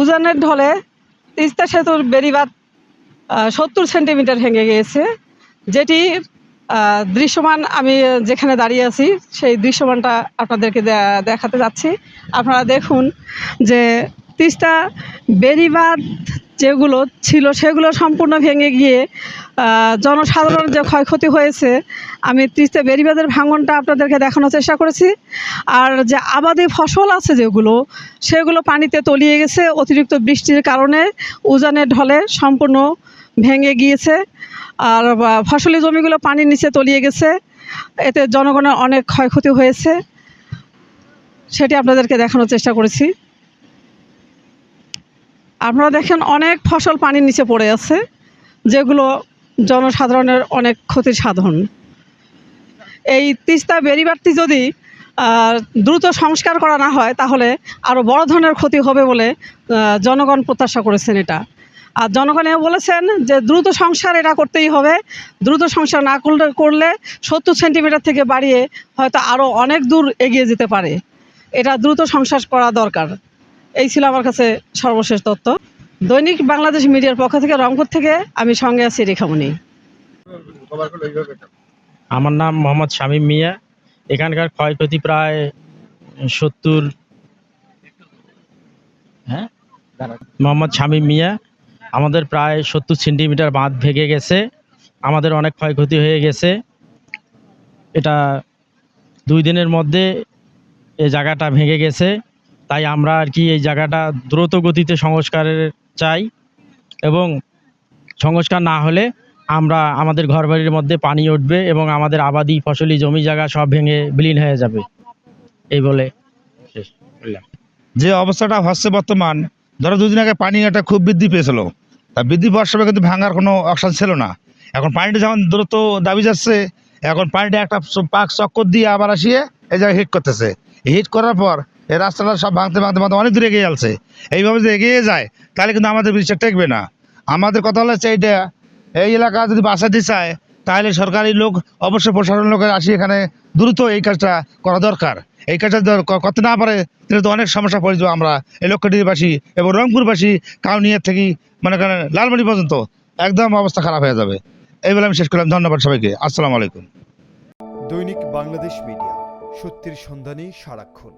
উজানের ঢলে তিস্তা সেতুর বেড়িবাদ সত্তর সেন্টিমিটার ভেঙে গিয়েছে। যেটি দৃশ্যমান আমি যেখানে দাঁড়িয়ে আছি, সেই দৃশ্যমানটা আপনাদেরকে দেখাতে যাচ্ছি। আপনারা দেখুন যে তিস্তা বেড়িবাঁধ যেগুলো ছিল সেগুলো সম্পূর্ণ ভেঙে গিয়ে জনসাধারণের যে ক্ষয়ক্ষতি হয়েছে, আমি তিস্তা বেড়িবাঁধের ভাঙনটা আপনাদেরকে দেখানোর চেষ্টা করেছি। আর যে আবাদি ফসল আছে যেগুলো, সেগুলো পানিতে তলিয়ে গেছে, অতিরিক্ত বৃষ্টির কারণে উজানের ঢলে সম্পূর্ণ ভেঙে গিয়েছে। আর ফসলি জমিগুলো পানির নিচে তলিয়ে গেছে, এতে জনগণের অনেক ক্ষয়ক্ষতি হয়েছে। সেটি আপনাদেরকে দেখানোর চেষ্টা করেছি। আপনারা দেখেন অনেক ফসল পানির নিচে পড়ে আছে, যেগুলো জনসাধারণের অনেক ক্ষতির সাধন। এই তিস্তা বেড়িবাড়তি যদি দ্রুত সংস্কার করা না হয়, তাহলে আরও বড় ধরনের ক্ষতি হবে বলে জনগণ প্রত্যাশা করেছেন এটা। আর জনগণ বলেছেন যে, দ্রুত সংস্কার এটা করতেই হবে। দ্রুত সংস্কার না করলে করলে সত্তর সেন্টিমিটার থেকে বাড়িয়ে হয়তো আরও অনেক দূর এগিয়ে যেতে পারে। এটা দ্রুত সংস্কার করা দরকার। এই ছিল আমার কাছে সর্বশেষ তথ্য। দৈনিক বাংলাদেশ মিডিয়ার পক্ষ থেকে রংপুর থেকে আমি সঙ্গে আছি রেখামণি আমার নাম মোহাম্মদ শামীম মিয়া। এখানকার ক্ষয়ক্ষতি প্রায় সত্তর হ্যাঁ? মোহাম্মদ শামীম মিয়া। আমাদের প্রায় সত্তর সেন্টিমিটার বাঁধ ভেঙে গেছে। আমাদের অনেক ক্ষয়ক্ষতি হয়ে গেছে। এটা দুই দিনের মধ্যে এই জায়গাটা ভেঙে গেছে। তাই আমরা আর কি এই জায়গাটা দ্রুত গতিতে সংস্কারের চাই এবং সংস্কার না হলে আমরা আমাদের ঘরবাড়ির মধ্যে পানি উঠবে এবং আমাদের আবাদি ফসলি জমি জায়গা সব ভেঙে বিলীন হয়ে যাবে। এই বলে যে অবস্থাটা হচ্ছে বর্তমান, ধরো দুদিন আগে পানি একটা খুব বৃদ্ধি পেয়েছিল। তা বৃদ্ধি পাওয়ার সময় কিন্তু ভাঙার কোনো অপশান ছিল না। এখন পানিটা যখন দ্রুত দাবি যাচ্ছে, এখন পানিটা একটা পাক চক্কর দিয়ে আবার আসিয়ে এই জায়গায় হিট করতেছে। হিট করার পর এই রাস্তাটা সব ভাঙতে ভাঙতে ভাঙতে অনেক দূরে এগিয়ে যাচ্ছে এইভাবে যদি এগিয়ে যায়, তাহলে কিন্তু আমাদের ব্রিজটা টেকবে না। আমাদের কথা হচ্ছে এইটা, এই এলাকা যদি বাঁচাতে চায় তাহলে সরকারি লোক, অবশ্যই প্রশাসন লোকের আসি এখানে দ্রুত এই কাজটা করা দরকার। এই কাজটা করতে না পারে, তাহলে তো অনেক সমস্যা পড়ে যাব আমরা, এই লক্ষ্যটিবাসী এবং রংপুরবাসী কাউনিয়ার থেকে মানে করেন লালমাটি পর্যন্ত একদম অবস্থা খারাপ হয়ে যাবে। এই বলে আমি শেষ করলাম। ধন্যবাদ সবাইকে। আসসালামু আলাইকুম। দৈনিক বাংলাদেশ মিডিয়া, সত্যের সন্ধানে সারাক্ষণ।